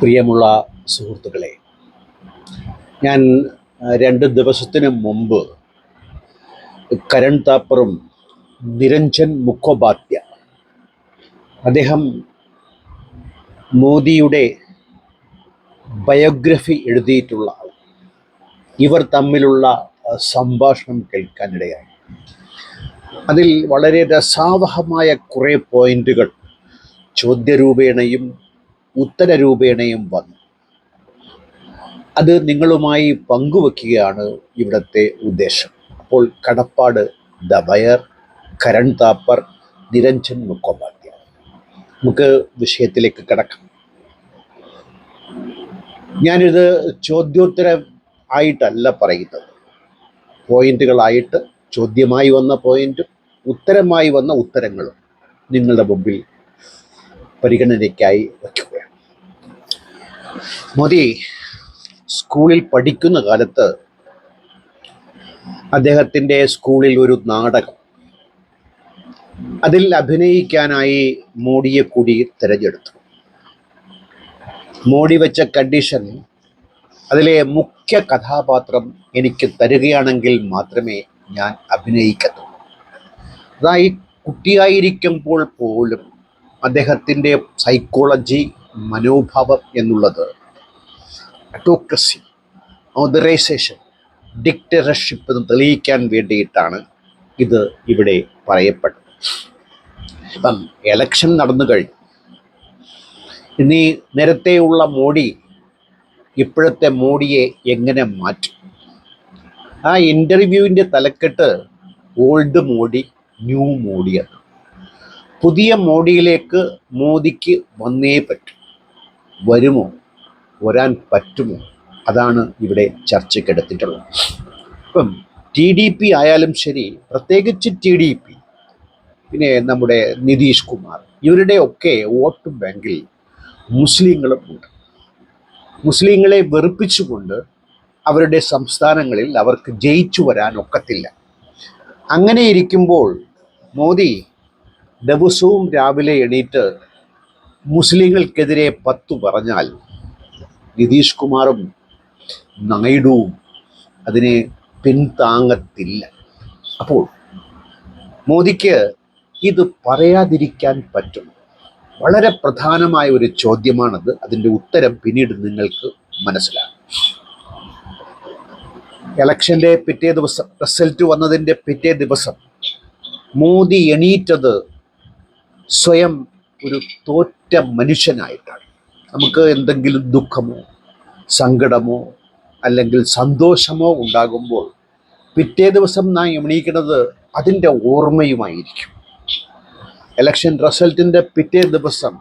പ്രിയമുള്ള സുഹൃത്തുക്കളെ ഞാൻ രണ്ട് ദിവസത്തിന് മുമ്പ് കരൺ താപ്പറും നിരഞ്ജൻ മുഖോപാധ്യ അദ്ദേഹം മോദിയുടെ ബയോഗ്രഫി എഴുതിയിട്ടുള്ള. ഇവർ തമ്മിലുള്ള സംഭാഷണം കേൾക്കാനിടയായി അതിൽ വളരെ രസാവഹമായ കുറേ പോയിന്റുകൾ ചോദ്യരൂപേണയും ഉത്തരരൂപേണയും വന്നു. അത് നിങ്ങളുമായി പങ്കുവെക്കുകയാണ് ഇവിടുത്തെ ഉദ്ദേശം. അപ്പോൾ കടപ്പാട് ദ ബയർ കരൺ താപ്പർ നിരഞ്ജൻ മുഖോപാധ്യ നമുക്ക് വിഷയത്തിലേക്ക് കിടക്കാം. ഞാനിത് ചോദ്യോത്തരം ആയിട്ടല്ല പറയുന്നത്. പോയിന്റുകളായിട്ട് ചോദ്യമായി വന്ന പോയിന്റും ഉത്തരമായി വന്ന ഉത്തരങ്ങളും നിങ്ങളുടെ മുമ്പിൽ പരിഗണനയ്ക്കായി വയ്ക്കുകയാണ് മോദി സ്കൂളിൽ പഠിക്കുന്ന കാലത്ത് അദ്ദേഹത്തിന്റെ സ്കൂളിൽ ഒരു നാടകം. അതിൽ അഭിനയിക്കാനായി മോഡിയെ കൂടി തിരഞ്ഞെടുത്തു. മോഡി വെച്ച കണ്ടീഷൻ അതിലെ മുഖ്യ കഥാപാത്രം എനിക്ക് തരികയാണെങ്കിൽ മാത്രമേ ഞാൻ അഭിനയിക്കത്തുള്ളൂ അതായി കുട്ടിയായിരിക്കുമ്പോൾ പോലും അദ്ദേഹത്തിന്റെ സൈക്കോളജി മനോഭാവം എന്നുള്ളത് അറ്റോക്രസി ഓതറൈസേഷൻ ഡിക്റ്ററർഷിപ്പ് എന്ന് തെളിയിക്കാൻ വേണ്ടിയിട്ടാണ് ഇത് ഇവിടെ പറയപ്പെട്ടത്. ഇപ്പം എലക്ഷൻ നടന്നു കഴിഞ്ഞു. ഇനി നേരത്തെയുള്ള മോഡി ഇപ്പോഴത്തെ മോഡിയെ എങ്ങനെ മാറ്റും? ആ ഇന്റർവ്യൂവിന്റെ തലക്കെട്ട് ഓൾഡ് മോഡി ന്യൂ മോഡി എന്ന് പുതിയ മോഡിയിലേക്ക് മോദിക്ക് വന്നേ പറ്റൂ. വരുമോ? വരാൻ പറ്റുമോ? അതാണ് ഇവിടെ ചർച്ചയ്ക്കെടുത്തിട്ടുള്ളത്. ഇപ്പം ടി ഡി പി ആയാലും ശരി പ്രത്യേകിച്ച് ടി ഡി പി പിന്നെ നമ്മുടെ നിതീഷ് കുമാർ ഇവരുടെ ഒക്കെ വോട്ട് ബാങ്കിൽ മുസ്ലിങ്ങളും ഉണ്ട്. മുസ്ലിങ്ങളെ വെറുപ്പിച്ചുകൊണ്ട് അവരുടെ സംസ്ഥാനങ്ങളിൽ അവർക്ക് ജയിച്ചു വരാൻ ഒക്കത്തില്ല. അങ്ങനെ ഇരിക്കുമ്പോൾ മോദി ദിവസവും രാവിലെ എണീറ്റ് മുസ്ലിങ്ങൾക്കെതിരെ പത്തു പറഞ്ഞാൽ നിതീഷ് കുമാറും നായിഡുവും അതിനെ പിന്താങ്ങത്തില്ല അപ്പോൾ മോദിക്ക് ഇത് പറയാതിരിക്കാൻ പറ്റും. വളരെ പ്രധാനമായ ഒരു ചോദ്യമാണത്. അതിന്റെ ഉത്തരം പിന്നീട് നിങ്ങൾക്ക് മനസ്സിലാകും ഇലക്ഷന്റെ പിറ്റേ ദിവസം റിസൾട്ട് വന്നതിന്റെ പിറ്റേ ദിവസം മോദി എണീറ്റത് സ്വയം ഒരു തോറ്റ മനുഷ്യനായിട്ടാണ്. നമുക്ക് എന്തെങ്കിലും ദുഃഖമോ സങ്കടമോ അല്ലെങ്കിൽ സന്തോഷമോ ഉണ്ടാകുമ്പോൾ പിറ്റേ ദിവസം നാം എണീക്കുന്നത് അതിന്റെ ഓർമ്മയുമായിരിക്കും. ഇലക്ഷൻ റിസൾട്ടിന്റെ പിറ്റേ ദിവസം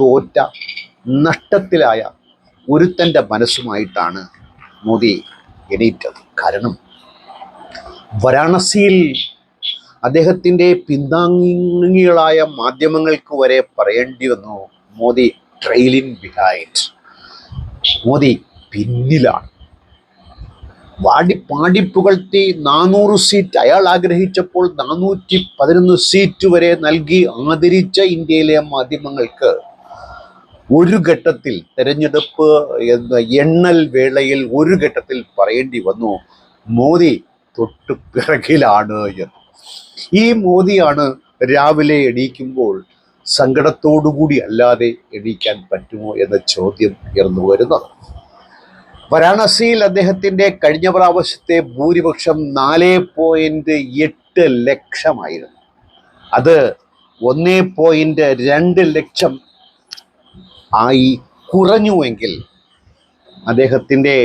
തോറ്റ നഷ്ടത്തിലായ ഒരുത്തന്റെ മനസ്സുമായിട്ടാണ് മോദി എണീറ്റത്. കാരണം വാരാണസിയിൽ അദ്ദേഹത്തിന്റെ പിന്താങ്ങികളായ മാധ്യമങ്ങൾക്ക് വരെ പറയേണ്ടി വന്നു മോദി ട്രെയിലിൻ ബിഹൈൻഡ് മോദി പിന്നിലാണ്. വാടി പാടി പുകഴ്ത്തി നാനൂറ് സീറ്റ് അയാൾ ആഗ്രഹിച്ചപ്പോൾ നാനൂറ്റി പതിനൊന്ന് സീറ്റ് വരെ നൽകി ആദരിച്ച ഇന്ത്യയിലെ മാധ്യമങ്ങൾക്ക് ഒരു ഘട്ടത്തിൽ തെരഞ്ഞെടുപ്പ് എണ്ണൽ വേളയിൽ ഒരു ഘട്ടത്തിൽ പറയേണ്ടി വന്നു മോദി തൊട്ടു പിറകിലാണ് എന്ന്. ഈ മോദിയാണ് രാവിലെ എണീക്കുമ്പോൾ സങ്കടത്തോടുകൂടി അല്ലാതെ എണീക്കാൻ പറ്റുമോ എന്ന ചോദ്യം ഉയർന്നു വരുന്നത്. വാരാണസിയിൽ അദ്ദേഹത്തിന്റെ കഴിഞ്ഞ പ്രാവശ്യത്തെ ഭൂരിപക്ഷം നാല് പോയിന്റ് എട്ട് ലക്ഷമായിരുന്നു. അത് ഒന്ന് പോയിന്റ് രണ്ട് ലക്ഷം ആയി കുറഞ്ഞുവെങ്കിൽ അദ്ദേഹത്തിന്റെ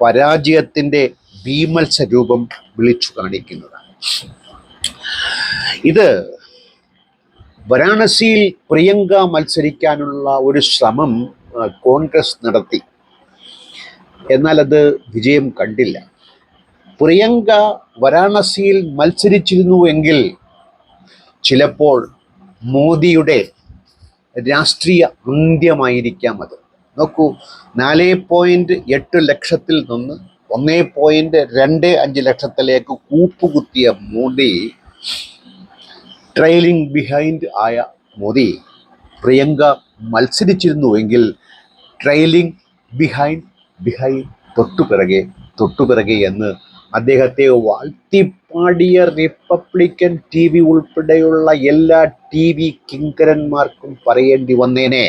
പരാജയത്തിന്റെ ഭീമത്സ രൂപം വിളിച്ചു കാണിക്കുന്നതാണ്. ഇത് വരാണസിയിൽ പ്രിയങ്ക മത്സരിക്കാനുള്ള ഒരു ശ്രമം കോൺഗ്രസ് നടത്തി. എന്നാൽ അത് വിജയം കണ്ടില്ല. പ്രിയങ്ക വരാണസിയിൽ മത്സരിച്ചിരുന്നുവെങ്കിൽ ചിലപ്പോൾ മോദിയുടെ രാഷ്ട്രീയ അന്ത്യമായിരിക്കാം അത്. നോക്കൂ നാല് പോയിന്റ് എട്ട് ലക്ഷത്തിൽ നിന്ന് ഒന്ന് പോയിന്റ് രണ്ട് അഞ്ച് ലക്ഷത്തിലേക്ക് കൂപ്പുകുത്തിയ മോദി ട്രെയിലിംഗ് ബിഹൈൻഡ് ആയ മോദി. പ്രിയങ്ക മത്സരിച്ചിരുന്നുവെങ്കിൽ ട്രെയിലിംഗ് ബിഹൈൻഡ് ബിഹൈൻഡ് തൊട്ടുപിറകെ തൊട്ടുപിറകെ എന്ന് അദ്ദേഹത്തെ വാഴ്ത്തിപ്പാടിയ റിപ്പബ്ലിക്കൻ ടി വി ഉൾപ്പെടെയുള്ള എല്ലാ ടി വി കിങ്കരന്മാർക്കും പറയേണ്ടി വന്നേനെ.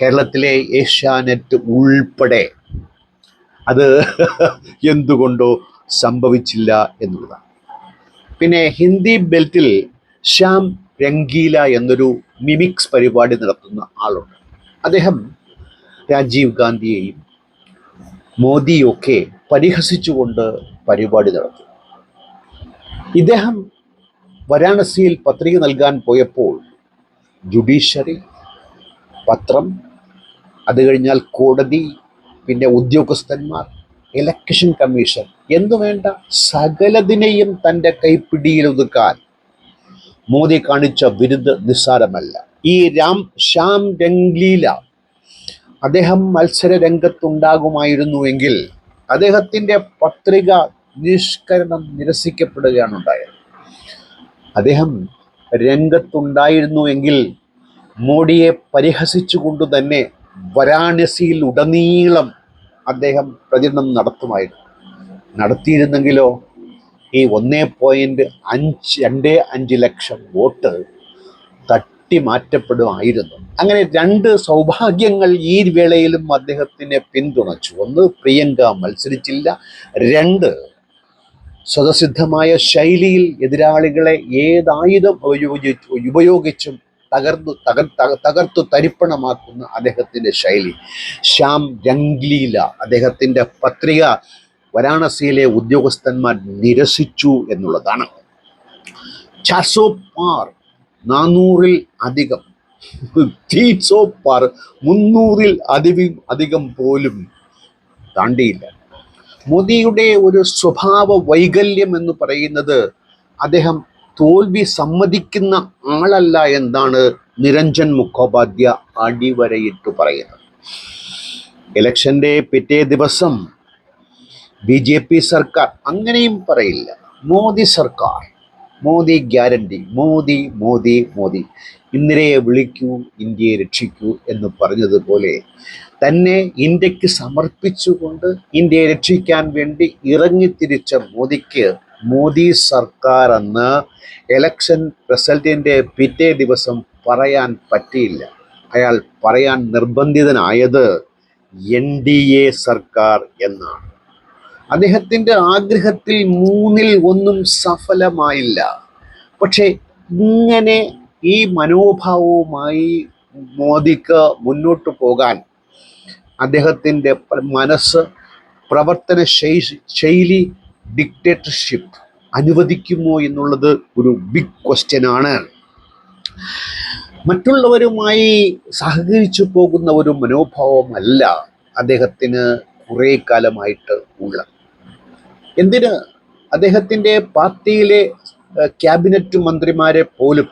കേരളത്തിലെ ഏഷ്യാനെറ്റ് ഉൾപ്പെടെ അത് എന്തുകൊണ്ടോ സംഭവിച്ചില്ല എന്നുള്ളതാണ്. പിന്നെ ഹിന്ദി ബെൽറ്റിൽ ശ്യാം രംഗീല എന്നൊരു മിമിക്സ് പരിപാടി നടത്തുന്ന ആളുണ്ട്. അദ്ദേഹം രാജീവ് ഗാന്ധിയെയും മോദിയൊക്കെ പരിഹസിച്ചുകൊണ്ട് പരിപാടി നടത്തി. ഇദ്ദേഹം വാരാണസിയിൽ പത്രിക നൽകാൻ പോയപ്പോൾ ജുഡീഷ്യറി പത്രം അത് കഴിഞ്ഞാൽ കോടതി പിന്നെ ഉദ്യോഗസ്ഥന്മാർ ഇലക്ഷൻ കമ്മീഷൻ എന്നു വേണ്ട? സകലതിനെയും തന്റെ കൈപ്പിടിയിൽ ഒതുക്കാൻ. മോദി കാണിച്ച വിരുദ്ധ നിസ്സാരമല്ല. ഈ രാം ശ്യാം രംഗ്ലീല അദ്ദേഹം മത്സര രംഗത്തുണ്ടാകുമായിരുന്നുവെങ്കിൽ അദ്ദേഹത്തിന്റെ പത്രിക നിഷ്കരണം നിരസിക്കപ്പെടുകയാണ് ഉണ്ടായത് അദ്ദേഹം രംഗത്തുണ്ടായിരുന്നുവെങ്കിൽ മോഡിയെ പരിഹസിച്ചുകൊണ്ട് തന്നെ വാരാണസിയിൽ ഉടനീളം അദ്ദേഹം പ്രചരണം നടത്തുമായിരുന്നു. നടത്തിയിരുന്നെങ്കിലോ ഈ ഒന്നേ പോയിന്റ് അഞ്ച് രണ്ട് അഞ്ച് ലക്ഷം വോട്ട് തട്ടി മാറ്റപ്പെടുമായിരുന്നു. അങ്ങനെ രണ്ട് സൗഭാഗ്യങ്ങൾ ഈ വേളയിലും അദ്ദേഹത്തിനെ പിന്തുണച്ചു. ഒന്ന് പ്രിയങ്ക മത്സരിച്ചില്ല. രണ്ട് സ്വതസിദ്ധമായ ശൈലിയിൽ എതിരാളികളെ ഏതായുധം ഉപയോഗിച്ചു ഉപയോഗിച്ചും തകർന്നു തകർ തക- തകർത്തു തരിപ്പണമാക്കുന്ന അദ്ദേഹത്തിന്റെ ശൈലി. ശ്യാം രംഗ്ലീല അദ്ദേഹത്തിന്റെ പത്രിക വരാണസിയിലെ ഉദ്യോഗസ്ഥന്മാർ നിരസിച്ചു എന്നുള്ളതാണ്. ചാസോ പാർ നാനൂറിൽ അധികം. തീസോ പാർ മുന്നൂറിൽ അധികം അധികം പോലും താണ്ടിയില്ല. മോദിയുടെ ഒരു സ്വഭാവ വൈകല്യം എന്ന് പറയുന്നത് അദ്ദേഹം തോൽവി സമ്മതിക്കുന്ന ആളല്ല എന്നാണ് നിരഞ്ജൻ മുഖോപാധ്യ അടിവരയിട്ട് പറയുന്നത്. ഇലക്ഷന്റെ പിറ്റേ ദിവസം ബി ജെ പി സർക്കാർ അങ്ങനെയും പറയില്ല. മോദി സർക്കാർ മോദി ഗ്യാരണ്ടി മോദി മോദി മോദി ഇന്ദിരയെ വിളിക്കൂ ഇന്ത്യയെ രക്ഷിക്കൂ എന്ന് പറഞ്ഞതുപോലെ തന്നെ ഇന്ത്യയ്ക്ക് സമർപ്പിച്ചുകൊണ്ട് ഇന്ത്യയെ രക്ഷിക്കാൻ വേണ്ടി ഇറങ്ങിത്തിരിച്ച മോദിക്ക് മോദി സർക്കാർ എന്ന് എലക്ഷൻ റിസൾട്ടിന്റെ പിറ്റേ ദിവസം പറയാൻ പറ്റിയില്ല. അയാൾ പറയാൻ നിർബന്ധിതനായത് എൻ ഡി എ സർക്കാർ എന്നാണ്. അദ്ദേഹത്തിന്റെ ആഗ്രഹത്തിൽ മൂന്നിൽ ഒന്നും സഫലമായില്ല. പക്ഷേ ഇങ്ങനെ ഈ മനോഭാവവുമായി മോദിക്ക് മുന്നോട്ട് പോകാൻ അദ്ദേഹത്തിന്റെ മനസ്സ് പ്രവർത്തന ശൈലി ഡിക്റ്റേറ്റർഷിപ്പ് അനുവദിക്കുമോ എന്നുള്ളത് ഒരു ബിഗ് ക്വസ്റ്റ്യൻ ആണ്. മറ്റുള്ളവരുമായി സഹകരിച്ചു പോകുന്ന ഒരു മനോഭാവമല്ല അദ്ദേഹത്തിന് കുറേ കാലമായിട്ട് ഉള്ളത്. എന്തിന്? അദ്ദേഹത്തിന്റെ പാർട്ടിയിലെ ക്യാബിനറ്റ് മന്ത്രിമാരെ പോലും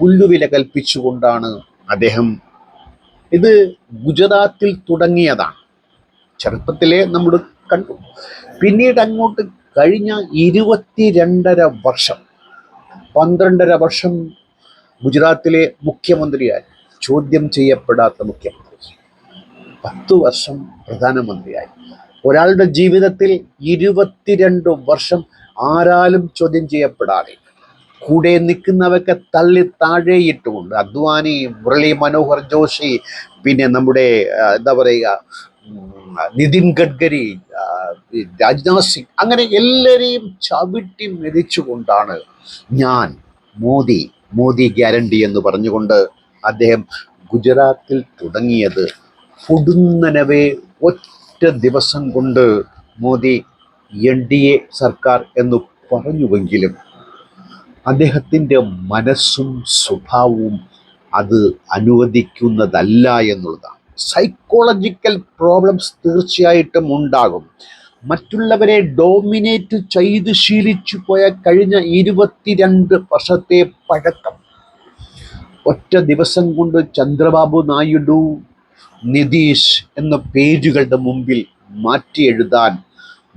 പുല്ലുവില കൽപ്പിച്ചുകൊണ്ടാണ് അദ്ദേഹം ഇത് ഗുജറാത്തിൽ തുടങ്ങിയതാണ്. ചെറുപ്പത്തിലെ നമ്മൾ കണ്ടു. പിന്നീട് അങ്ങോട്ട് കഴിഞ്ഞ ഇരുപത്തി രണ്ടര വർഷം പന്ത്രണ്ടര വർഷം ഗുജറാത്തിലെ മുഖ്യമന്ത്രിയായി ചോദ്യം ചെയ്യപ്പെടാത്ത മുഖ്യമന്ത്രി. പത്തു വർഷം പ്രധാനമന്ത്രിയായി. ഒരാളുടെ ജീവിതത്തിൽ ഇരുപത്തിരണ്ട് വർഷം ആരാലും ചോദ്യം ചെയ്യപ്പെടാതെ കൂടെ നിൽക്കുന്നവയൊക്കെ തള്ളി താഴെയിട്ടുമുണ്ട്. അദ്വാനി മുരളി മനോഹർ ജോഷി പിന്നെ നമ്മുടെ എന്താ പറയുക നിതിൻ ഗഡ്കരി രാജ്നാഥ് സിംഗ് അങ്ങനെ എല്ലാവരെയും ചവിട്ടി മെതിച്ചുകൊണ്ടാണ് ഞാൻ മോദി മോദി ഗ്യാരണ്ടി എന്ന് പറഞ്ഞുകൊണ്ട് അദ്ദേഹം ഗുജറാത്തിൽ തുടങ്ങിയത്. പൊടുന്നനവേ ഒറ്റ ദിവസം കൊണ്ട് മോദി എൻ ഡി എ സർക്കാർ എന്ന് പറഞ്ഞുവെങ്കിലും അദ്ദേഹത്തിന്റെ മനസ്സും സ്വഭാവവും അത് അനുവദിക്കുന്നതല്ല എന്നുള്ളതാണ്. സൈക്കോളജിക്കൽ പ്രോബ്ലംസ് തീർച്ചയായിട്ടും ഉണ്ടാകും. മറ്റുള്ളവരെ ഡോമിനേറ്റ് ചെയ്ത് ശീലിച്ചു പോയ കഴിഞ്ഞ ഇരുപത്തിരണ്ട് വർഷത്തെ പഴക്കം. ഒറ്റ ദിവസം കൊണ്ട് ചന്ദ്രബാബു നായിഡു നിതീഷ് എന്ന പേജുകളുടെ മുമ്പിൽ മാറ്റി എഴുതാൻ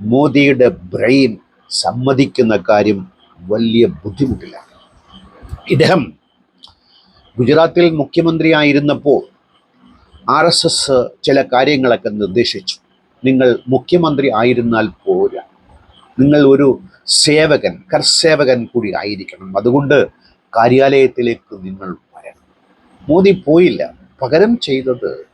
മോദിയുടെ ബ്രെയിൻ സമ്മതിക്കുന്ന കാര്യം വലിയ ബുദ്ധിമുട്ടില്ല ഇദ്ദേഹം ഗുജറാത്തിൽ മുഖ്യമന്ത്രിയായിരുന്നപ്പോൾ ആർ എസ് എസ് ചില കാര്യങ്ങളൊക്കെ നിർദ്ദേശിച്ചു. നിങ്ങൾ മുഖ്യമന്ത്രി ആയിരുന്നാൽ പോരാ. നിങ്ങൾ ഒരു സേവകൻ കർസേവകൻ കൂടി ആയിരിക്കണം. അതുകൊണ്ട് കാര്യാലയത്തിലേക്ക് നിങ്ങൾ വരണം. മോദി പോയില്ല. പകരം ചെയ്തത്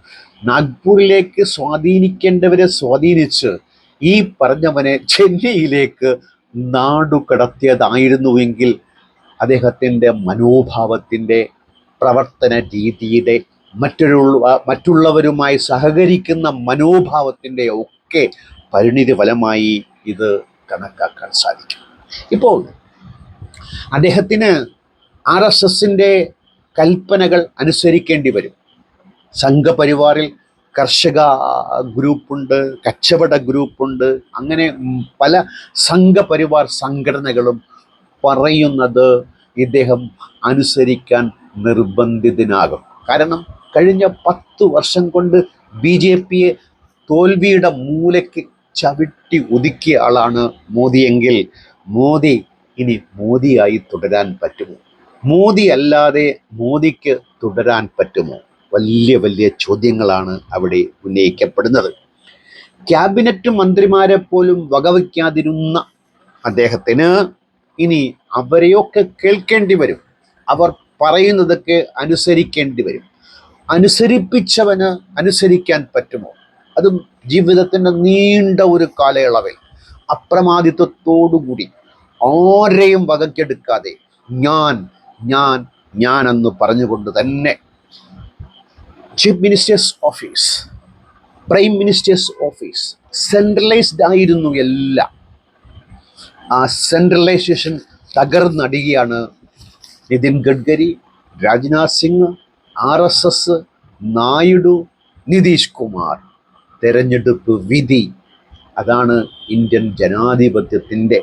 നാഗ്പൂരിലേക്ക് സ്വാധീനിക്കേണ്ടവരെ സ്വാധീനിച്ച് ഈ പറഞ്ഞവനെ ചെന്നൈയിലേക്ക് നാടു കടത്തിയതായിരുന്നുവെങ്കിൽ അദ്ദേഹത്തിന്റെ മനോഭാവത്തിന്റെ പ്രവർത്തന രീതിയുടെ മറ്റൊരു മറ്റുള്ളവരുമായി സഹകരിക്കുന്ന മനോഭാവത്തിന്റെ ഒക്കെ പരിണിതി ഫലമായി ഇത് കണക്കാക്കാൻ സാധിക്കും. ഇപ്പോൾ അദ്ദേഹത്തിന് ആർ എസ് എസിന്റെ കൽപ്പനകൾ അനുസരിക്കേണ്ടി വരും. സംഘപരിവാറിൽ കർഷക ഗ്രൂപ്പുണ്ട് കച്ചവട ഗ്രൂപ്പുണ്ട് അങ്ങനെ പല സംഘപരിവാർ സംഘടനകളും പറയുന്നത് ഇദ്ദേഹം അനുസരിക്കാൻ നിർബന്ധിതനാകും. കാരണം കഴിഞ്ഞ പത്ത് വർഷം കൊണ്ട് ബി ജെ പിയെ തോൽവിയുടെ മൂലയ്ക്ക് ചവിട്ടി ഒതുക്കിയ ആളാണ് മോദിയെങ്കിൽ മോദി ഇനി മോദിയായി തുടരാൻ പറ്റുമോ? മോദി അല്ലാതെ മോദിക്ക് തുടരാൻ പറ്റുമോ? വലിയ വലിയ ചോദ്യങ്ങളാണ് അവിടെ ഉന്നയിക്കപ്പെടുന്നത്. ക്യാബിനറ്റ് മന്ത്രിമാരെ പോലും വകവയ്ക്കാതിരുന്ന അദ്ദേഹത്തിന് ഇനി അവരെയൊക്കെ കേൾക്കേണ്ടി വരും. അവർ പറയുന്നതൊക്കെ അനുസരിക്കേണ്ടി വരും. അനുസരിപ്പിച്ചവന് അനുസരിക്കാൻ പറ്റുമോ? അതും ജീവിതത്തിന്റെ നീണ്ട ഒരു കാലയളവിൽ അപ്രമാദിത്വത്തോടുകൂടി ആരെയും വകക്കെടുക്കാതെ ഞാൻ ഞാൻ ഞാൻ എന്ന് പറഞ്ഞുകൊണ്ട് തന്നെ chief ministers office prime ministers office centralised ആയിരുന്നു എല്ലാം. ആ centralisation തകർന്നടിയാണ് Nitin Gadkari Rajnath Singh R S S Naidu Nitish Kumar. തെരഞ്ഞെടുപ്പ് വിധി. അതാണ് ഇന്ത്യൻ ജനാധിപത്യത്തിന്റെ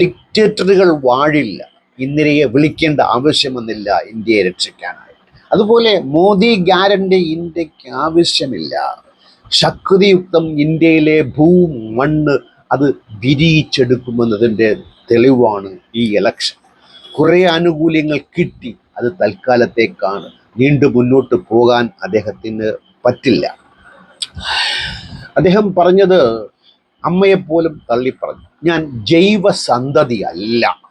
ഡിക്റ്റേറ്ററുകൾ വാഴില്ല ഇന്ദിരയെ വിളിക്കേണ്ട ആവശ്യമൊന്നില്ല ഇന്ത്യയെ രക്ഷിക്കാനായി അതുപോലെ മോദി ഗ്യാരണ്ടി ഇന്ത്യയ്ക്ക് ആവശ്യമില്ല. ശക്തിയുക്തം ഇന്ത്യയിലെ ഭൂമണ്ണ് അത് വിരിയിച്ചെടുക്കുമെന്നതിന്റെ തെളിവാണ് ഈ ഇലക്ഷൻ കുറേ ആനുകൂല്യങ്ങൾ കിട്ടി. അത് തൽക്കാലത്തേക്കാണ്. നീണ്ടു മുന്നോട്ട് പോകാൻ അദ്ദേഹത്തിന് പറ്റില്ല. അദ്ദേഹം പറഞ്ഞത് അമ്മയെപ്പോലും തള്ളിപ്പറഞ്ഞു. ഞാൻ ജൈവസന്തതി അല്ല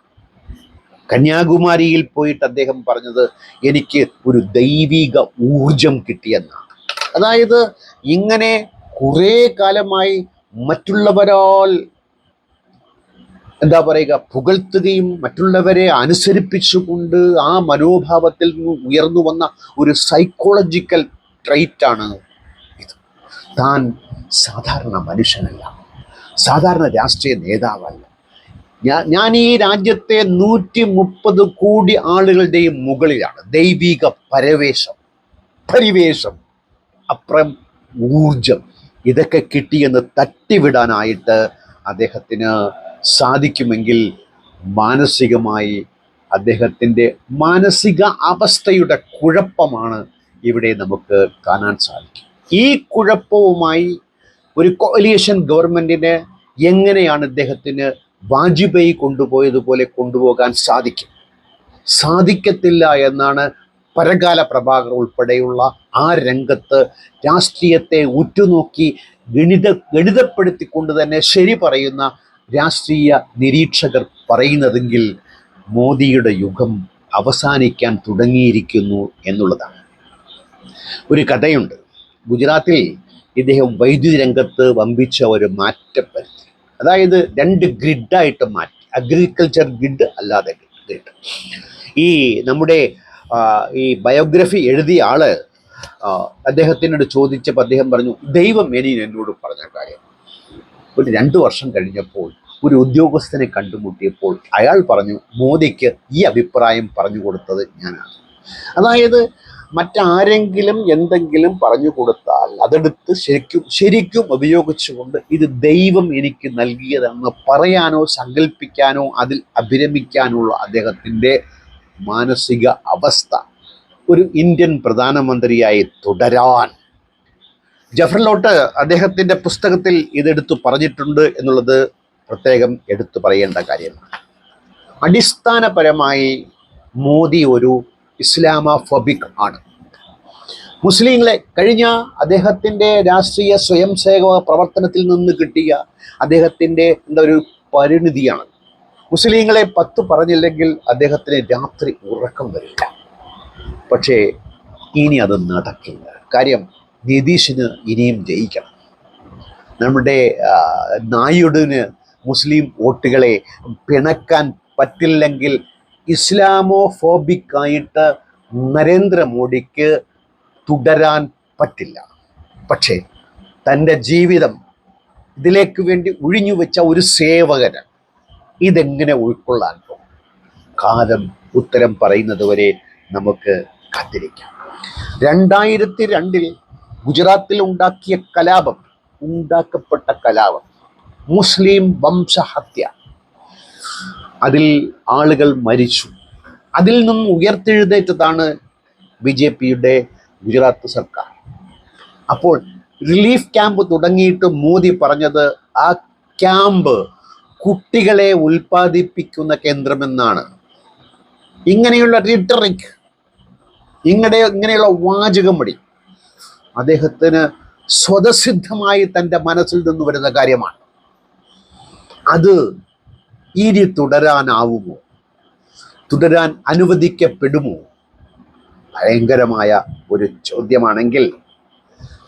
കന്യാകുമാരിയിൽ പോയിട്ട് അദ്ദേഹം പറഞ്ഞത് എനിക്ക് ഒരു ദൈവിക ഊർജം കിട്ടിയെന്നാണ്. അതായത് ഇങ്ങനെ കുറേ കാലമായി മറ്റുള്ളവരാൽ എന്താ പറയുക പുകഴ്ത്തുകയും മറ്റുള്ളവരെ അനുസരിപ്പിച്ചുകൊണ്ട് ആ മനോഭാവത്തിൽ നിന്ന് ഉയർന്നു വന്ന ഒരു സൈക്കോളജിക്കൽ ട്രൈറ്റാണ് ഇത്. താൻ സാധാരണ മനുഷ്യനല്ല. സാധാരണ രാഷ്ട്രീയ നേതാവല്ല. ഞാൻ ഞാൻ ഈ രാജ്യത്തെ നൂറ്റി മുപ്പത് കോടി ആളുകളുടെയും മുകളിലാണ്. ദൈവിക പരവേശം പരിവേഷം അപ്പുറം ഊർജം ഇതൊക്കെ കിട്ടിയെന്ന് തട്ടിവിടാനായിട്ട് അദ്ദേഹത്തിന് സാധിക്കുമെങ്കിൽ മാനസികമായി അദ്ദേഹത്തിന്റെ മാനസിക അവസ്ഥയുടെ കുഴപ്പമാണ് ഇവിടെ നമുക്ക് കാണാൻ സാധിക്കും. ഈ കുഴപ്പവുമായി ഒരു കോലിയേഷൻ ഗവൺമെന്റിന് എങ്ങനെയാണ് ഇദ്ദേഹത്തിന് വാജ്പേയി കൊണ്ടുപോയതുപോലെ കൊണ്ടുപോകാൻ സാധിക്കും? സാധിക്കത്തില്ല എന്നാണ് പരകാല പ്രഭാകർ ഉൾപ്പെടെയുള്ള ആ രംഗത്ത് രാഷ്ട്രീയത്തെ ഉറ്റുനോക്കി ഗണിത ഗണിതപ്പെടുത്തിക്കൊണ്ട് തന്നെ ശരി പറയുന്ന രാഷ്ട്രീയ നിരീക്ഷകർ പറയുന്നതെങ്കിൽ മോദിയുടെ യുഗം അവസാനിക്കാൻ തുടങ്ങിയിരിക്കുന്നു എന്നുള്ളതാണ്. ഒരു കഥയുണ്ട്. ഗുജറാത്തിൽ ഇദ്ദേഹം വൈദ്യുതി രംഗത്ത് വമ്പിച്ച ഒരു മാറ്റം വരുത്തി. അതായത് രണ്ട് ഗ്രിഡായിട്ട് മാറ്റി. അഗ്രികൾച്ചർ ഗ്രിഡ് അല്ലാതെ ഗ്രിഡ്. ഈ നമ്മുടെ ഈ ബയോഗ്രഫി എഴുതിയ ആൾ അദ്ദേഹത്തിനോട് ചോദിച്ചപ്പോൾ അദ്ദേഹം പറഞ്ഞു ദൈവം ഇനി എന്നോട് പറഞ്ഞ കാര്യം ഒരു രണ്ട് വർഷം കഴിഞ്ഞപ്പോൾ ഒരു ഉദ്യോഗസ്ഥനെ കണ്ടുമുട്ടിയപ്പോൾ അയാൾ പറഞ്ഞു മോദിക്ക് ഈ അഭിപ്രായം പറഞ്ഞു കൊടുത്തത് ഞാനാണ്. അതായത് മറ്റാരെങ്കിലും എന്തെങ്കിലും പറഞ്ഞു കൊടുത്താൽ അതെടുത്ത് ശരിക്കും ശരിക്കും ഉപയോഗിച്ചുകൊണ്ട് ഇത് ദൈവം എനിക്ക് നൽകിയതെന്ന് പറയാനോ സങ്കല്പിക്കാനോ അതിൽ അഭിരമിക്കാനുള്ള അദ്ദേഹത്തിന്റെ മാനസിക അവസ്ഥ ഒരു ഇന്ത്യൻ പ്രധാനമന്ത്രിയായി തുടരാൻ ജഫർലോട്ട് അദ്ദേഹത്തിന്റെ പുസ്തകത്തിൽ ഇതെടുത്തു പറഞ്ഞിട്ടുണ്ട് എന്നുള്ളത് പ്രത്യേകം എടുത്തു പറയേണ്ട കാര്യമാണ്. അടിസ്ഥാനപരമായി മോദി ഒരു ഇസ്ലാമോഫോബിക് ആണ്. മുസ്ലിങ്ങളെ കഴിഞ്ഞ അദ്ദേഹത്തിന്റെ രാഷ്ട്രീയ സ്വയം സേവക പ്രവർത്തനത്തിൽ നിന്ന് കിട്ടിയ അദ്ദേഹത്തിന്റെ എന്താ ഒരു പരിണിതിയാണ്. മുസ്ലിങ്ങളെ പത്ത് പറഞ്ഞില്ലെങ്കിൽ അദ്ദേഹത്തിന് രാത്രി ഉറക്കം വരില്ല. പക്ഷേ ഇനി അത് നടക്കില്ല. കാര്യം നിതീഷിന് ഇനിയും ജയിക്കണം. നമ്മുടെ നായിഡുവിന് മുസ്ലിം വോട്ടുകളെ പിണക്കാൻ പറ്റില്ലെങ്കിൽ ഇസ്ലാമോഫോബിക് ആയിട്ട് നരേന്ദ്രമോദിക്ക് തുടരാൻ പറ്റില്ല. പക്ഷേ തന്റെ ജീവിതം ഇതിലേക്ക് വേണ്ടി ഒഴിഞ്ഞു വെച്ച ഒരു സേവകന് ഇതെങ്ങനെ ഉൾക്കൊള്ളാൻ പോകും? കാലം ഉത്തരം പറയുന്നത് വരെ നമുക്ക് കാത്തിരിക്കാം. രണ്ടായിരത്തി രണ്ടിൽ ഗുജറാത്തിൽ ഉണ്ടാക്കിയ കലാപം ഉണ്ടാക്കപ്പെട്ട കലാപം. മുസ്ലിം വംശഹത്യ. അതിൽ ആളുകൾ മരിച്ചു. അതിൽ നിന്ന് ഉയർത്തെഴുന്നേറ്റതാണ് ബി ജെ പിയുടെ ഗുജറാത്ത് സർക്കാർ. അപ്പോൾ റിലീഫ് ക്യാമ്പ് തുടങ്ങിയിട്ട് മോദി പറഞ്ഞത് ആ ക്യാമ്പ് കുട്ടികളെ ഉൽപ്പാദിപ്പിക്കുന്ന കേന്ദ്രമെന്നാണ്. ഇങ്ങനെയുള്ള റിട്ടറിക് ഇങ്ങനെ ഇങ്ങനെയുള്ള വാചകം വഴി അദ്ദേഹത്തിന് സ്വതസിദ്ധമായി തന്റെ മനസ്സിൽ നിന്ന് വരുന്ന കാര്യമാണ്. അത് ഇനി തുടരാനാവുമോ? തുടരാൻ അനുവദിക്കപ്പെടുമോ? ഭയങ്കരമായ ഒരു ചോദ്യമാണെങ്കിൽ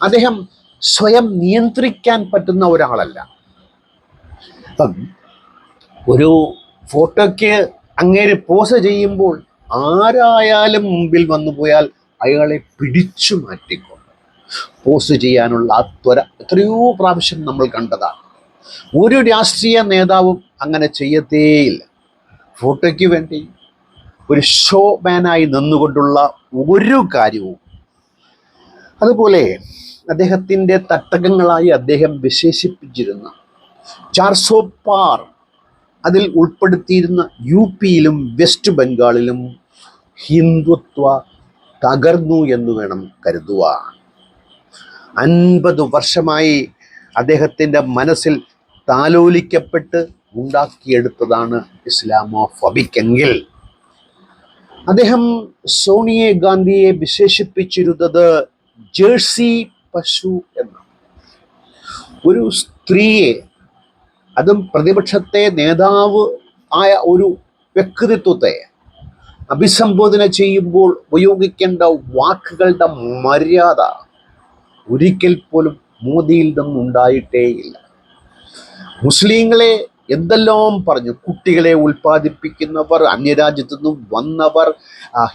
അദ്ദേഹം സ്വയം നിയന്ത്രിക്കാൻ പറ്റുന്ന ഒരാളല്ല. അപ്പം ഒരു ഫോട്ടോയ്ക്ക് അങ്ങേര് പോസ് ചെയ്യുമ്പോൾ ആരായാലും മുമ്പിൽ വന്നു പോയാൽ അയാളെ പിടിച്ചു മാറ്റിക്കൊണ്ട് പോസ്റ്റ് ചെയ്യാനുള്ള ത്വര എത്രയോ പ്രാവശ്യം നമ്മൾ കണ്ടതാണ്. ഒരു രാഷ്ട്രീയ നേതാവും അങ്ങനെ ചെയ്യത്തേയില്ല. ഫോട്ടോയ്ക്ക് വേണ്ടി ഒരു ഷോ മാനായി നിന്നുകൊണ്ടുള്ള ഒരു കാര്യവും. അതുപോലെ അദ്ദേഹത്തിന്റെ തട്ടകങ്ങളായി അദ്ദേഹം വിശേഷിപ്പിച്ചിരുന്ന ചാർസോ പാർ അതിൽ ഉൾപ്പെടുത്തിയിരുന്ന യു പിയിലും വെസ്റ്റ് ബംഗാളിലും ഹിന്ദുത്വ തകർന്നു എന്ന് വേണം കരുതുവാൻ. അൻപത് വർഷമായി അദ്ദേഹത്തിന്റെ മനസ്സിൽ താലോലിക്കപ്പെട്ട് ഉണ്ടാക്കിയെടുത്തതാണ് ഇസ്ലാമോ ഫബിക്കെങ്കിൽ അദ്ദേഹം സോണിയ ഗാന്ധിയെ വിശേഷിപ്പിച്ചിരുന്നത് ജേഴ്സി പശു എന്നാണ്. ഒരു സ്ത്രീയെ അതും പ്രതിപക്ഷത്തെ നേതാവ് ആയ ഒരു വ്യക്തിത്വത്തെ അഭിസംബോധന ചെയ്യുമ്പോൾ ഉപയോഗിക്കേണ്ട വാക്കുകളുടെ മര്യാദ ഒരിക്കൽ പോലും മോദിയിൽ നിന്നും ഉണ്ടായിട്ടേയില്ല. മുസ്ലിങ്ങളെ എന്തെല്ലാം പറഞ്ഞു? കുട്ടികളെ ഉൽപ്പാദിപ്പിക്കുന്നവർ അന്യരാജ്യത്തു നിന്നും വന്നവർ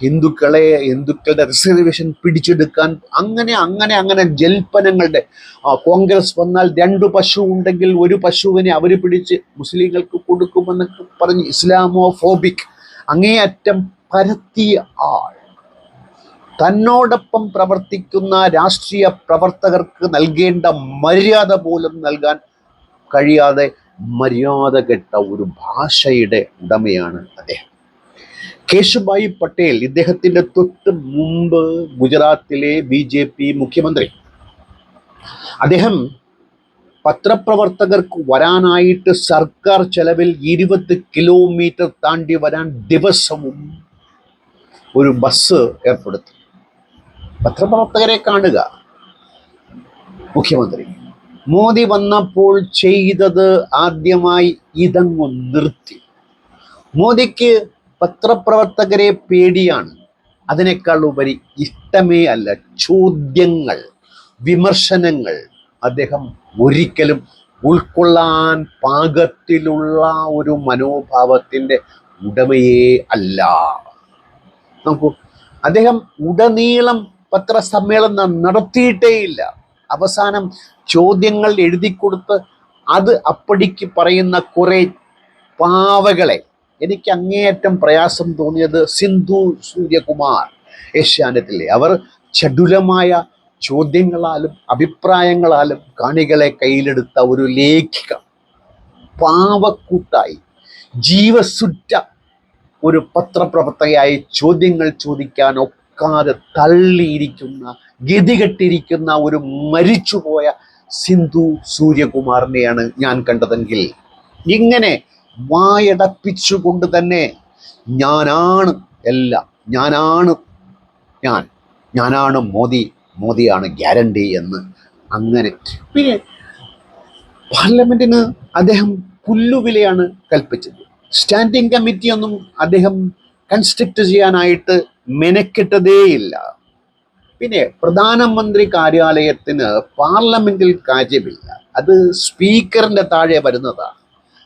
ഹിന്ദുക്കളെ ഹിന്ദുക്കളുടെ റിസർവേഷൻ പിടിച്ചെടുക്കാൻ അങ്ങനെ അങ്ങനെ അങ്ങനെ ജൽപ്പനങ്ങളുടെ കോൺഗ്രസ് വന്നാൽ രണ്ട് പശു ഉണ്ടെങ്കിൽ ഒരു പശുവിനെ അവർ പിടിച്ച് മുസ്ലിങ്ങൾക്ക് കൊടുക്കുമെന്നൊക്കെ പറഞ്ഞ് ഇസ്ലാമോ ഫോബിക് അങ്ങേയറ്റം പരത്തിയ ആൾ. തന്നോടൊപ്പം പ്രവർത്തിക്കുന്ന രാഷ്ട്രീയ പ്രവർത്തകർക്ക് നൽകേണ്ട മര്യാദ പോലും നൽകാൻ കഴിയാതെ മര്യാദ കെട്ട ഒരു ഭാഷയുടെ ഉടമയാണ് അദ്ദേഹം. കേശുഭായി പട്ടേൽ ഇദ്ദേഹത്തിന്റെ തൊട്ട് മുമ്പ് ഗുജറാത്തിലെ ബി ജെ പി മുഖ്യമന്ത്രി. അദ്ദേഹം പത്രപ്രവർത്തകർക്ക് വരാനായിട്ട് സർക്കാർ ചെലവിൽ ഇരുപത് കിലോമീറ്റർ താണ്ടി വരാൻ ദിവസവും ഒരു ബസ് ഏർപ്പെടുത്തി. പത്രപ്രവർത്തകരെ കാണുക. മുഖ്യമന്ത്രി മോദി വന്നപ്പോൾ ചെയ്തത് ആദ്യമായി ഇതങ്ങു നിർത്തി. മോദിക്ക് പത്രപ്രവർത്തകരെ പേടിയാണ്. അതിനേക്കാൾ ഉപരി ഇഷ്ടമേ അല്ല ചോദ്യങ്ങൾ വിമർശനങ്ങൾ അദ്ദേഹം ഒരിക്കലും ഉൾക്കൊള്ളാൻ പാകത്തിലുള്ള ഒരു മനോഭാവത്തിന്റെ ഉടമയേ അല്ല. നമുക്ക് അദ്ദേഹം ഉടനീളം പത്രസമ്മേളനം നടത്തിയിട്ടേയില്ല. അവസാനം ചോദ്യങ്ങൾ എഴുതി കൊടുത്ത് അത് അപ്പടിക്ക് പറയുന്ന കുറെ പാവകളെ എനിക്ക് അങ്ങേയറ്റം പ്രയാസം തോന്നിയത് സിന്ധു സൂര്യകുമാർ ഏഷ്യാനെറ്റിലെ. അവർ ചടുലമായ ചോദ്യങ്ങളാലും അഭിപ്രായങ്ങളാലും കാണികളെ കയ്യിലെടുത്ത ഒരു ലേഖിക. പാവക്കൂട്ടായി ജീവസുറ്റ ഒരു പത്രപ്രവർത്തകയായി ചോദ്യങ്ങൾ ചോദിക്കാൻ ഒക്കാതെ തള്ളിയിരിക്കുന്ന ഗതികെട്ടിരിക്കുന്ന ഒരു മരിച്ചുപോയ സിന്ധു സൂര്യകുമാറിനെയാണ് ഞാൻ കണ്ടതെങ്കിൽ ഇങ്ങനെ വായടപ്പിച്ചുകൊണ്ട് തന്നെ ഞാനാണ് എല്ലാം ഞാനാണ് ഞാൻ ഞാനാണ് മോദി മോദിയാണ് ഗ്യാരണ്ടി എന്ന് അങ്ങനെ പിന്നെ പാർലമെന്റിന് അദ്ദേഹം പുല്ലുവിലയാണ് കൽപ്പിച്ചത്. സ്റ്റാൻഡിംഗ് കമ്മിറ്റി ഒന്നും അദ്ദേഹം കൺസ്ട്രക്ട് ചെയ്യാനായിട്ട് മെനക്കെട്ടതേയില്ല. പിന്നെ പ്രധാനമന്ത്രി കാര്യാലയത്തിന് പാർലമെന്റിൽ കാര്യമില്ല. അത് സ്പീക്കറിന്റെ താഴെ വരുന്നതാണ്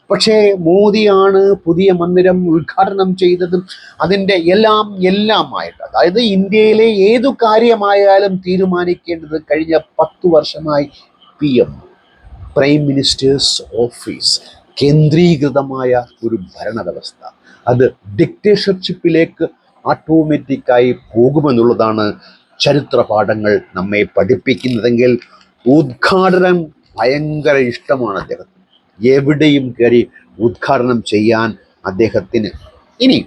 പക്ഷേ മോദിയാണ് പുതിയ മന്ദിരം ഉദ്ഘാടനം ചെയ്തതും അതിന്റെ എല്ലാം എല്ലാമായിട്ട്. അതായത് ഇന്ത്യയിലെ ഏതു കാര്യമായാലും തീരുമാനിക്കേണ്ടത് കഴിഞ്ഞ പത്തു വർഷമായി P M prime ministers office കേന്ദ്രീകൃതമായ ഒരു ഭരണവ്യവസ്ഥ. അത് ഡിക്റ്റേഷർഷിപ്പിലേക്ക് ഓട്ടോമാറ്റിക്കായി പോകുമെന്നുള്ളതാണ് ചരിത്ര പാഠങ്ങൾ നമ്മെ പഠിപ്പിക്കുന്നതെങ്കിൽ ഉദ്ഘാടനം ഭയങ്കര ഇഷ്ടമാണ് അദ്ദേഹത്തിന്. എവിടെയും കയറി ഉദ്ഘാടനം ചെയ്യാൻ അദ്ദേഹത്തിന് ഇനി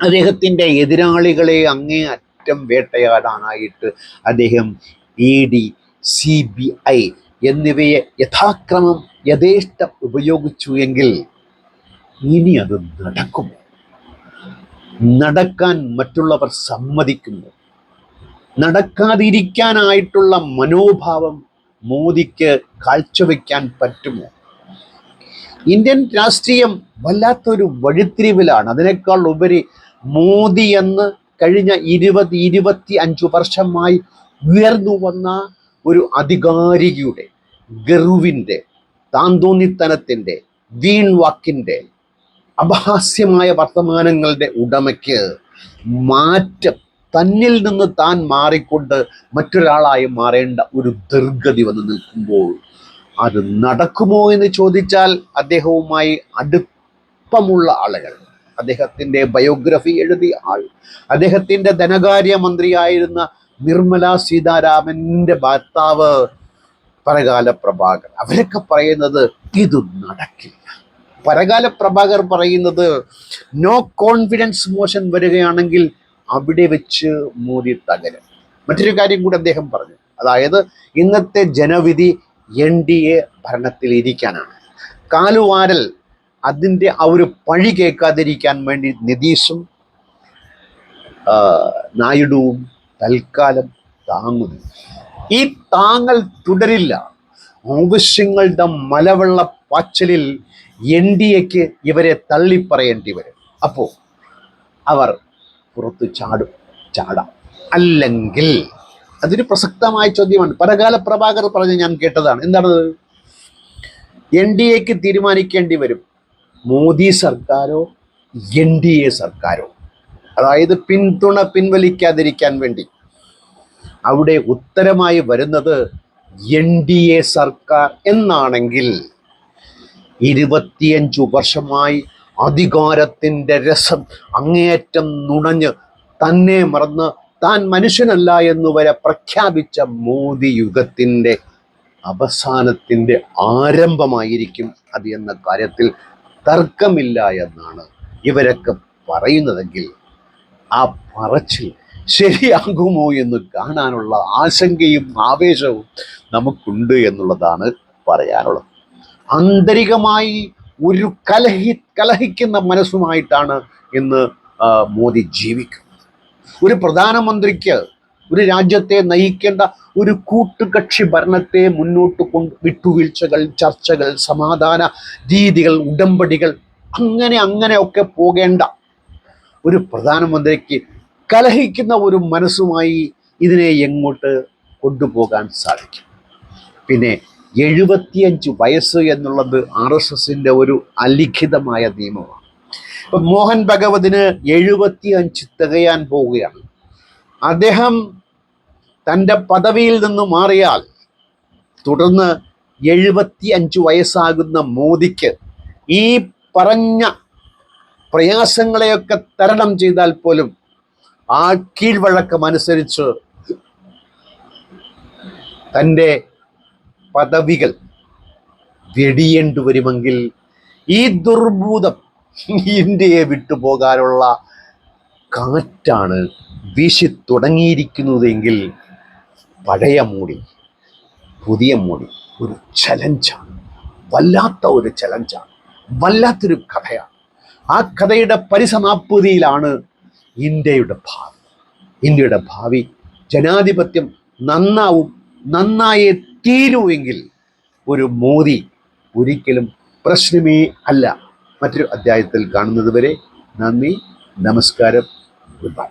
അദ്ദേഹത്തിന്റെ എതിരാളികളെ അങ്ങേ അറ്റം വേട്ടയാടാനായിട്ട് അദ്ദേഹം E D C B I എന്നിവയെ യഥാക്രമം യഥേഷ്ടം ഉപയോഗിച്ചു എങ്കിൽ ഇനി അത് നടക്കും നടക്കാൻ മറ്റുള്ളവർ സമ്മതിക്കുന്നു. നടക്കാതിരിക്കാനായിട്ടുള്ള മനോഭാവം മോദിക്ക് കാഴ്ചവെക്കാൻ പറ്റുമോ? ഇന്ത്യൻ രാഷ്ട്രീയം വല്ലാത്തൊരു വഴിത്തിരിവിലാണ്. അതിനേക്കാൾ ഉപരി മോദി എന്ന് കഴിഞ്ഞ ഇരുപത് ഇരുപത്തി അഞ്ചു വർഷമായി ഉയർന്നു വന്ന ഒരു അധികാരികയുടെ ഗർവിന്റെ താന്തോന്നിത്തനത്തിന്റെ വീൺവാക്കിന്റെ അപഹാസ്യമായ വർത്തമാനങ്ങളുടെ ഉടമയ്ക്ക് മാറ്റം തന്നിൽ നിന്ന് താൻ മാറിക്കൊണ്ട് മറ്റൊരാളായി മാറേണ്ട ഒരു ദുർഗതി വന്ന് നിൽക്കുമ്പോൾ അത് നടക്കുമോ എന്ന് ചോദിച്ചാൽ അദ്ദേഹവുമായി അടുപ്പമുള്ള ആളുകൾ. അദ്ദേഹത്തിന്റെ ബയോഗ്രഫി എഴുതിയ ആൾ അദ്ദേഹത്തിന്റെ ധനകാര്യ മന്ത്രിയായിരുന്ന നിർമ്മല സീതാരാമന്റെ ഭർത്താവ് പരകാല പ്രഭാകർ അവരൊക്കെ പറയുന്നത് ഇത് നടക്കില്ല. പരകാല പ്രഭാകർ പറയുന്നത് നോ കോൺഫിഡൻസ് മോഷൻ വരികയാണെങ്കിൽ അവിടെ വെച്ച് മോദി തകരും മറ്റൊരു കാര്യം കൂടി അദ്ദേഹം പറഞ്ഞു. അതായത് ഇന്നത്തെ ജനവിധി എൻ ഡി എ ഭരണത്തിൽ ഇരിക്കാനാണ്. കാലുവാരൽ അതിന്റെ ആ ഒരു പഴി കേൾക്കാതിരിക്കാൻ വേണ്ടി നിതീഷും നായിഡുവും തൽക്കാലം താങ്ങുന്നു. ഈ താങ്ങൽ തുടരില്ല. ആവശ്യങ്ങളുടെ മലവെള്ള പാച്ചലിൽ എൻ ഡി എക്ക് ഇവരെ തള്ളിപ്പറയേണ്ടി വരും. അപ്പോൾ അവർ പുറത്ത് ചാടും ചാടാം. അല്ലെങ്കിൽ അതൊരു പ്രസക്തമായ ചോദ്യമാണ്. പരകാല പ്രഭാകർ പറഞ്ഞ് ഞാൻ കേട്ടതാണ്. എന്താണത് എൻ ഡി എക്ക് തീരുമാനിക്കേണ്ടി വരും. മോദി സർക്കാരോ എൻ ഡി എ സർക്കാരോ? അതായത് പിന്തുണ പിൻവലിക്കാതിരിക്കാൻ വേണ്ടി. അവിടെ ഉത്തരമായി വരുന്നത് എൻ ഡി എ സർക്കാർ എന്നാണെങ്കിൽ ഇരുപത്തിയഞ്ചു വർഷമായി അധികാരത്തിന്റെ രസം അങ്ങേയറ്റം നുണഞ്ഞ് തന്നെ മറന്ന് താൻ മനുഷ്യനല്ല എന്ന് വരെ പ്രഖ്യാപിച്ച മോദി യുഗത്തിന്റെ അവസാനത്തിന്റെ ആരംഭമായിരിക്കും അത് എന്ന കാര്യത്തിൽ തർക്കമില്ല എന്നാണ് ഇവരൊക്കെ പറയുന്നതെങ്കിൽ ആ പറച്ചിൽ ശരിയാകുമോ എന്ന് കാണാനുള്ള ആശങ്കയും ആവേശവും നമുക്കുണ്ട് എന്നുള്ളതാണ് പറയാനുള്ളത്. ആന്തരികമായി ഒരു കലഹി കലഹിക്കുന്ന മനസ്സുമായിട്ടാണ് ഇന്ന് മോദി ജീവിക്കുന്നത്. ഒരു പ്രധാനമന്ത്രിക്ക് ഒരു രാജ്യത്തെ നയിക്കേണ്ട ഒരു കൂട്ടുകക്ഷി ഭരണത്തെ മുന്നോട്ട് കൊണ്ട് വിട്ടുവീഴ്ചകൾ ചർച്ചകൾ സമാധാന രീതികൾ ഉടമ്പടികൾ അങ്ങനെ അങ്ങനെ ഒക്കെ പോകേണ്ട ഒരു പ്രധാനമന്ത്രിക്ക് കലഹിക്കുന്ന ഒരു മനസ്സുമായി ഇതിനെ എങ്ങോട്ട് കൊണ്ടുപോകാൻ സാധിക്കും? പിന്നെ എഴുപത്തിയഞ്ച് വയസ്സ് എന്നുള്ളത് ആർ എസ് എസിന്റെ ഒരു അലിഖിതമായ നിയമമാണ്. ഇപ്പം മോഹൻ ഭഗവതിന് എഴുപത്തി അഞ്ച് തികയാൻ പോവുകയാണ്. അദ്ദേഹം തന്റെ പദവിയിൽ നിന്ന് മാറിയാൽ തുടർന്ന് എഴുപത്തി അഞ്ച് വയസ്സാകുന്ന മോദിക്ക് ഈ പറഞ്ഞ പ്രയാസങ്ങളെയൊക്കെ തരണം ചെയ്താൽ പോലും ആ കീഴ്വഴക്കം അനുസരിച്ച് തന്റെ പദവികൾ വെടിയേണ്ടി വരുമെങ്കിൽ ഈ ദുർഭൂതം ഇന്ത്യയെ വിട്ടുപോകാനുള്ള കാറ്റാണ് വീശി തുടങ്ങിയിരിക്കുന്നതെങ്കിൽ പഴയ മൂടി പുതിയ മൂടി ഒരു ചലഞ്ചാണ് വല്ലാത്ത ഒരു ചലഞ്ചാണ് വല്ലാത്തൊരു കഥയാണ്. ആ കഥയുടെ പരിസമാപ്തിയിലാണ് ഇന്ത്യയുടെ ഭാവി. ഇന്ത്യയുടെ ഭാവി ജനാധിപത്യം നന്നാവും നന്നായേ തീരൂ എങ്കിൽ ഒരു മോദി ഒരിക്കലും പ്രശ്നമേ അല്ല. മറ്റൊരു അധ്യായത്തിൽ കാണുന്നത് വരെ നന്ദി നമസ്കാരം ഗുഡ് ബൈ